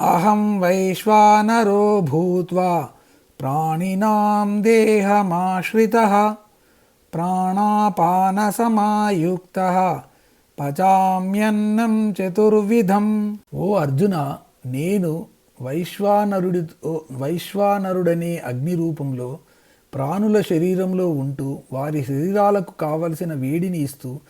అహం వైశ్వానరో భూత్వా ప్రాణినాం దేహమాశ్రిత ప్రాణాపానసమాయుక్త పచామ్యన్నం చతుర్విధం. ఓ అర్జున నేను వైశ్వానరుడి వైశ్వానరుడనే అగ్ని రూపంలో ప్రాణుల శరీరంలో ఉంటూ వారి శరీరాలకు కావలసిన వేడిని ఇస్తూ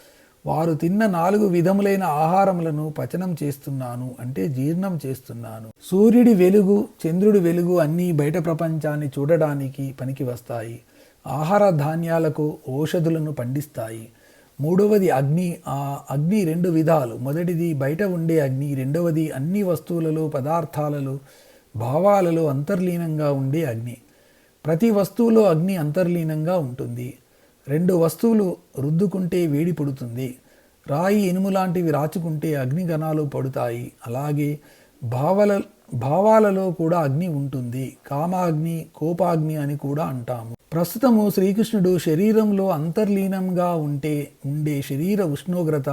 వారు తిన్న నాలుగు విధములైన ఆహారములను పచనం చేస్తున్నాను అంటే జీర్ణం చేస్తున్నాను. సూర్యుడి వెలుగు చంద్రుడి వెలుగు అన్నీ బయట ప్రపంచాన్ని చూడడానికి పనికి వస్తాయి. ఆహార ధాన్యాలకు ఔషధులను పండిస్తాయి. మూడవది అగ్ని. ఆ అగ్ని రెండు విధాలు. మొదటిది బయట ఉండే అగ్ని రెండవది అన్ని వస్తువులలో పదార్థాలలో భావాలలో అంతర్లీనంగా ఉండే అగ్ని. ప్రతి వస్తువులో అగ్ని అంతర్లీనంగా ఉంటుంది. రెండు వస్తువులు రుద్దుకుంటే వేడి పుడుతుంది. రాయి ఇనుము లాంటివి రాచుకుంటే అగ్నిగణాలు పడుతాయి. అలాగే భావల భావాలలో కూడా అగ్ని ఉంటుంది. కామాగ్ని కోపాగ్ని అని కూడా అంటాము. ప్రస్తుతము శ్రీకృష్ణుడు శరీరంలో అంతర్లీనంగా ఉంటే ఉండే శరీర ఉష్ణోగ్రత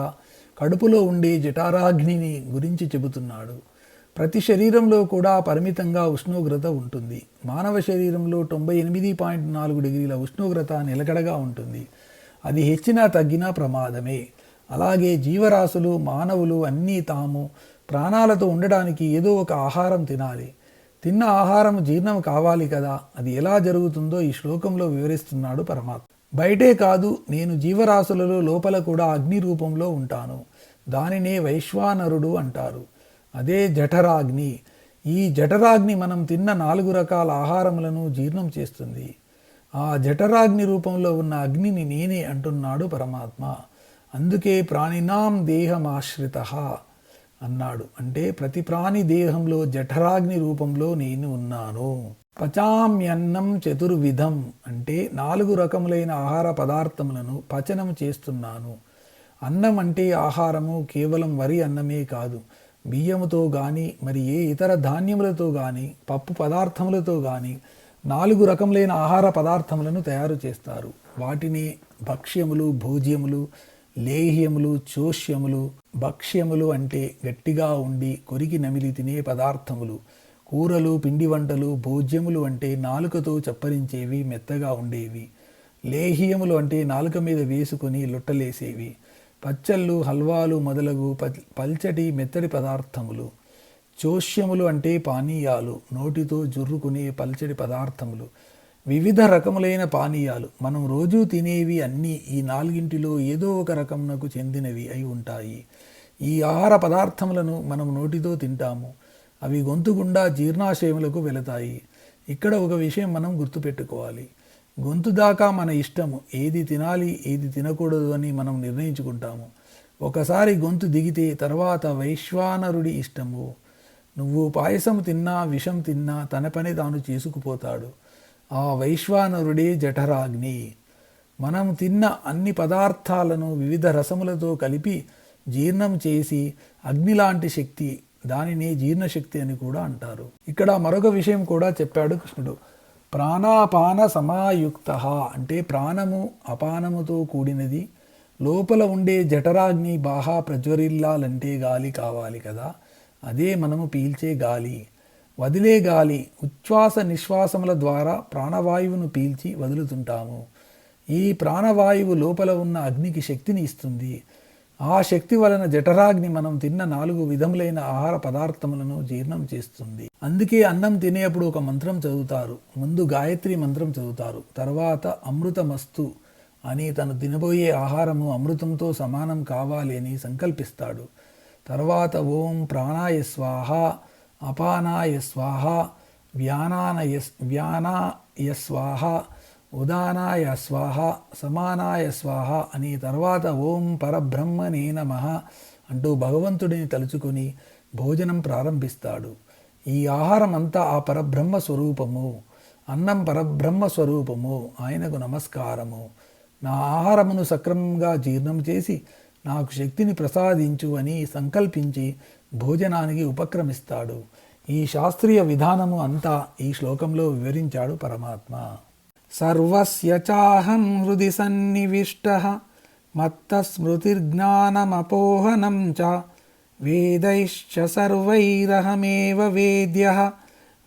కడుపులో ఉండే జఠారాగ్నిని గురించి చెబుతున్నాడు. ప్రతి శరీరంలో కూడా పరిమితంగా ఉష్ణోగ్రత ఉంటుంది. మానవ శరీరంలో తొంభై ఎనిమిది పాయింట్ నాలుగు డిగ్రీల ఉష్ణోగ్రత నిలకడగా ఉంటుంది. అది హెచ్చినా తగ్గినా ప్రమాదమే. అలాగే జీవరాశులు మానవులు అన్నీ తాము ప్రాణాలతో ఉండడానికి ఏదో ఒక ఆహారం తినాలి. తిన్న ఆహారం జీర్ణం కావాలి కదా. అది ఎలా జరుగుతుందో ఈ శ్లోకంలో వివరిస్తున్నాడు పరమాత్మ. బయటే కాదు నేను జీవరాశులలో లోపల కూడా అగ్ని రూపంలో ఉంటాను. దానినే వైశ్వానరుడు అంటారు. అదే జఠరాగ్ని. ఈ జఠరాగ్ని మనం తిన్న నాలుగు రకాల ఆహారములను జీర్ణం చేస్తుంది. ఆ జఠరాగ్ని రూపంలో ఉన్న అగ్నిని నేనే అంటున్నాడు పరమాత్మ. అందుకే ప్రాణినాం దేహమాశ్రిత అన్నాడు. అంటే ప్రతి ప్రాణి దేహంలో జఠరాగ్ని రూపంలో నేను ఉన్నాను. పచామ్యన్నం చతుర్విధం అంటే నాలుగు రకములైన ఆహార పదార్థములను పచనం చేస్తున్నాను. అన్నం అంటే ఆహారము కేవలం వరి అన్నమే కాదు. బియ్యముతో కానీ మరి ఏ ఇతర ధాన్యములతో కానీ పప్పు పదార్థములతో కానీ నాలుగు రకములైన ఆహార పదార్థములను తయారు చేస్తారు. వాటిని భక్ష్యములు భోజ్యములు లేహ్యములు చోష్యములు భక్ష్యములు అంటే గట్టిగా ఉండి కొరికి నమిలి తినే పదార్థములు. కూరలు పిండి వంటలు భోజ్యములు అంటే నాలుకతో చప్పరించేవి మెత్తగా ఉండేవి. లేహ్యములు అంటే నాలుక మీద వేసుకొని లొట్టలేసేవి. పచ్చళ్ళు హల్వాలు మొదలగు పల్చటి మెత్తడి పదార్థములు. చోష్యములు అంటే పానీయాలు నోటితో జుర్రుకునే పల్చడి పదార్థములు. వివిధ రకములైన పానీయాలు. మనం రోజూ తినేవి అన్నీ ఈ నాలుగింటిలో ఏదో ఒక రకమునకు చెందినవి అయి ఉంటాయి. ఈ ఆహార పదార్థములను మనం నోటితో తింటాము. అవి గొంతు గుండా జీర్ణాశయములకు వెళతాయి. ఇక్కడ ఒక విషయం మనం గుర్తుపెట్టుకోవాలి. గొంతు దాకా మన ఇష్టము. ఏది తినాలి ఏది తినకూడదు అని మనం నిర్ణయించుకుంటాము. ఒకసారి గొంతు దిగితే తర్వాత వైశ్వానరుడి ఇష్టము. నువ్వు పాయసం తిన్నా విషం తిన్నా తన పని తాను చేసుకుపోతాడు. ఆ వైశ్వానరుడే జఠరాగ్ని. మనం తిన్న అన్ని పదార్థాలను వివిధ రసములతో కలిపి జీర్ణం చేసి అగ్ని లాంటి శక్తి దానిని జీర్ణశక్తి అని కూడా అంటారు. ఇక్కడ మరొక విషయం కూడా చెప్పాడు కృష్ణుడు. ప్రాణాపాన సమాయుక్త అంటే ప్రాణము అపానముతో కూడినది. లోపల ఉండే జఠరాగ్ని బాగా ప్రజ్వరిల్లాలంటే గాలి కావాలి కదా. అదే మనము పీల్చే గాలి. వదిలే గాలి ఉచ్ఛ్వాస నిశ్వాసముల ద్వారా ప్రాణవాయువును పీల్చి వదులుతుంటాము. ఈ ప్రాణవాయువు లోపల ఉన్న అగ్నికి శక్తిని ఇస్తుంది. ఆ శక్తి వలన జఠరాగ్ని మనం తిన్న నాలుగు విధములైన ఆహార పదార్థములను జీర్ణం చేస్తుంది. అందుకే అన్నం తినేప్పుడు ఒక మంత్రం చదువుతారు. ముందు గాయత్రి మంత్రం చదువుతారు. తర్వాత అమృతమస్తు అని తను తినబోయే ఆహారము అమృతంతో సమానం కావాలి అని సంకల్పిస్తాడు. తర్వాత ఓం ప్రాణాయ స్వాహ అపానాయ స్వాహ వ్యానాయ వ్యానాయ స్వాహ ఉదానాయ స్వాహ సమానాయ స్వాహ అని తర్వాత ఓం పరబ్రహ్మనే నమ అంటూ భగవంతుడిని తలుచుకొని భోజనం ప్రారంభిస్తాడు. ఈ ఆహారం అంతా ఆ పరబ్రహ్మ స్వరూపము అన్నం పరబ్రహ్మ స్వరూపము ఆయనకు నమస్కారము. నా ఆహారమును సక్రమంగా జీర్ణం చేసి నాకు శక్తిని ప్రసాదించు అని సంకల్పించి భోజనానికి ఉపక్రమిస్తాడు. ఈ శాస్త్రీయ విధానము అంతా ఈ శ్లోకంలో వివరించాడు పరమాత్మ. సర్వస్య చాహం హృది సన్నివిష్ట మత్త స్మృతిర్జ్ఞానమపోహనం చ వేదైశ్చ సర్వైరహమేవ వేద్య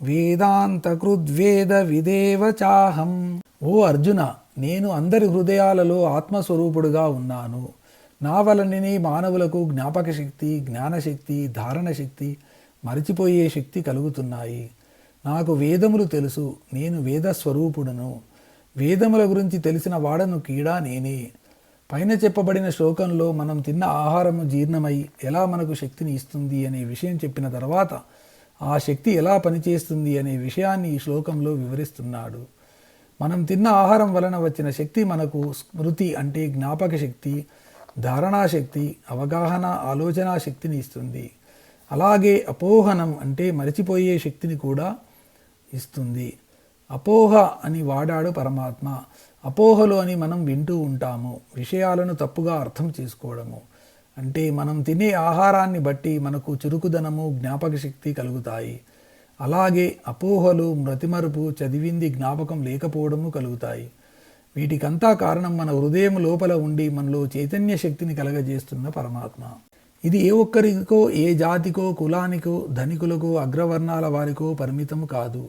వేదాంతకృద్వేద విదేవ చాహం. ఓ అర్జున నేను అందరి హృదయాలలో ఆత్మస్వరూపుడుగా ఉన్నాను. నా వలననే మానవులకు జ్ఞాపక శక్తి జ్ఞానశక్తి ధారణ శక్తి మరిచిపోయే శక్తి కలుగుతున్నాయి. నాకు వేదములు తెలుసు నేను వేదస్వరూపుడను. వేదముల గురించి తెలిసిన వాడను కీడా నేనే. పైన చెప్పబడిన శ్లోకంలో మనం తిన్న ఆహారము జీర్ణమై ఎలా మనకు శక్తిని ఇస్తుంది అనే విషయం చెప్పిన తర్వాత ఆ శక్తి ఎలా పనిచేస్తుంది అనే విషయాన్ని ఈ శ్లోకంలో వివరిస్తున్నాడు. మనం తిన్న ఆహారం వలన వచ్చిన శక్తి మనకు స్మృతి అంటే జ్ఞాపక శక్తి ధారణా శక్తి అవగాహన ఆలోచనా శక్తిని ఇస్తుంది. అలాగే అపోహనం అంటే మరచిపోయే శక్తిని కూడా ఇస్తుంది. అపోహ అని వాడాడు పరమాత్మ. అపోహలు అని మనం వింటూ ఉంటాము. విషయాలను తప్పుగా అర్థం చేసుకోవడము. అంటే మనం తినే ఆహారాన్ని బట్టి మనకు చురుకుదనము జ్ఞాపక శక్తి కలుగుతాయి. అలాగే అపోహలు మృతిమరుపు చదివింది జ్ఞాపకం లేకపోవడము కలుగుతాయి. వీటికంతా కారణం మన హృదయం లోపల ఉండి మనలో చైతన్య శక్తిని కలగజేస్తున్న పరమాత్మ. ఇది ఏ ఒక్కరికో ఏ జాతికో కులానికో ధనికులకో అగ్రవర్ణాల వారికో పరిమితం కాదు.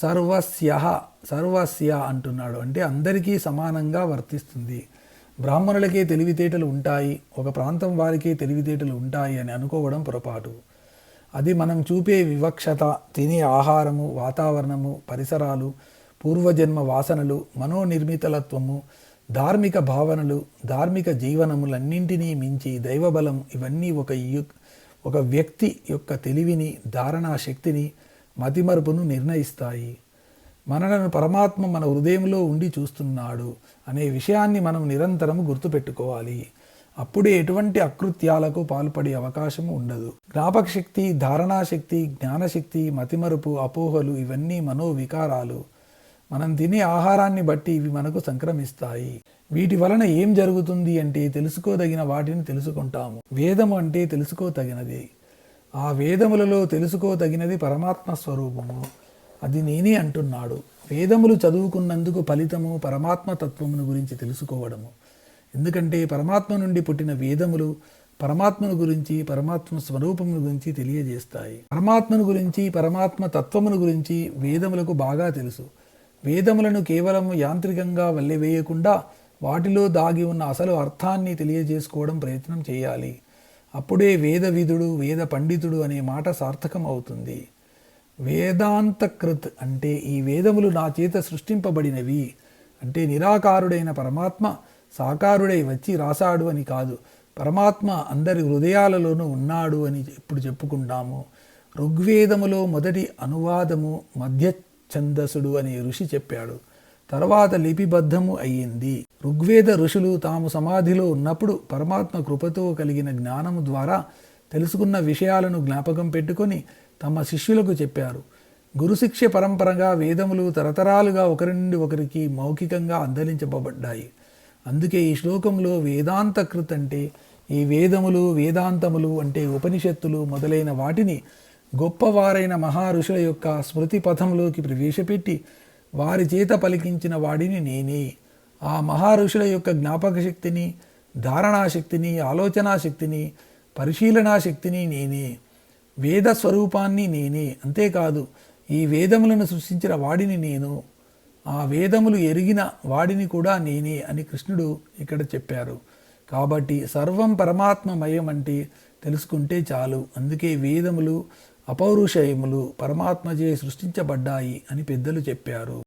సర్వస్య సర్వస్య అంటున్నాడు. అంటే అందరికీ సమానంగా వర్తిస్తుంది. బ్రాహ్మణులకే తెలివితేటలు ఉంటాయి. ఒక ప్రాంతం వారికే తెలివితేటలు ఉంటాయి అని అనుకోవడం పొరపాటు. అది మనం చూపే వివక్షత తినే ఆహారము వాతావరణము పరిసరాలు పూర్వజన్మ వాసనలు మనోనిర్మితలత్వము ధార్మిక భావనలు ధార్మిక జీవనములన్నింటినీ మించి దైవబలం ఇవన్నీ ఒక యు ఒక వ్యక్తి యొక్క తెలివిని ధారణా శక్తిని మతిమరుపును నిర్ణయిస్తాయి. మనలను పరమాత్మ మన హృదయంలో ఉండి చూస్తున్నాడు అనే విషయాన్ని మనం నిరంతరం గుర్తుపెట్టుకోవాలి. అప్పుడే ఎటువంటి అకృత్యాలకు పాల్పడే అవకాశం ఉండదు. జ్ఞాపక శక్తి ధారణాశక్తి జ్ఞానశక్తి మతిమరుపు అపోహలు ఇవన్నీ మనోవికారాలు. మనం తినే ఆహారాన్ని బట్టి ఇవి మనకు సంక్రమిస్తాయి. వీటి వలన ఏం జరుగుతుంది అంటే తెలుసుకోదగిన వాటిని తెలుసుకుంటాము. వేదము అంటే తెలుసుకోతగినది ఆ వేదములలో తెలుసుకోదగినది పరమాత్మ స్వరూపము. అది నేనే అంటున్నాడు. వేదములు చదువుకున్నందుకు ఫలితము పరమాత్మ తత్వమును గురించి తెలుసుకోవడము. ఎందుకంటే పరమాత్మ నుండి పుట్టిన వేదములు పరమాత్మను గురించి పరమాత్మ స్వరూపమును గురించి తెలియజేస్తాయి. పరమాత్మను గురించి పరమాత్మ తత్వమును గురించి వేదములకు బాగా తెలుసు. వేదములను కేవలం యాంత్రికంగా వల్లెవేయకుండా వాటిలో దాగి ఉన్న అసలు అర్థాన్ని తెలియజేసుకోవడం ప్రయత్నం చేయాలి. అప్పుడే వేద విధుడు వేద పండితుడు అనే మాట సార్థకం అవుతుంది వేదాంతకృత్ అంటే ఈ వేదములు నా చేత సృష్టింపబడినవి అంటే నిరాకారుడైన పరమాత్మ సాకారుడై వచ్చి రాశాడు అని కాదు. పరమాత్మ అందరి హృదయాలలోనూ ఉన్నాడు అని ఇప్పుడు చెప్పుకుంటాము. ఋగ్వేదములో మొదటి అనువాదము మధ్య ఛందసుడు అనే ఋషి చెప్పాడు. తర్వాత లిపిబద్ధము అయ్యింది. ఋగ్వేద ఋషులు తాము సమాధిలో ఉన్నప్పుడు పరమాత్మ కృపతో కలిగిన జ్ఞానము ద్వారా తెలుసుకున్న విషయాలను జ్ఞాపకం పెట్టుకొని తమ శిష్యులకు చెప్పారు. గురుశిక్ష పరంపరగా వేదములు తరతరాలుగా ఒకరి నుండి ఒకరికి మౌఖికంగా అందలించబడ్డాయి అందుకే ఈ శ్లోకంలో వేదాంతకృత్ అంటే ఈ వేదములు వేదాంతములు అంటే ఉపనిషత్తులు మొదలైన వాటిని గొప్పవారైన మహారుషుల యొక్క స్మృతి పథంలోకి ప్రవేశపెట్టి వారి చేత పలికించిన వాడిని నేనే. ఆ మహారుషుల యొక్క జ్ఞాపక శక్తిని ధారణాశక్తిని ఆలోచనా శక్తిని పరిశీలనా శక్తిని నేనే. వేద స్వరూపాన్ని నేనే. అంతేకాదు ఈ వేదములను సృష్టించిన వాడిని నేను. ఆ వేదములు ఎరిగిన వాడిని కూడా నేనే అని కృష్ణుడు ఇక్కడ చెప్పారు. కాబట్టి సర్వం పరమాత్మమయం అంటే తెలుసుకుంటే చాలు. అందుకే వేదములు అపౌరుషయములు పరమాత్మచే సృష్టించబడ్డాయి అని పెద్దలు చెప్పారు.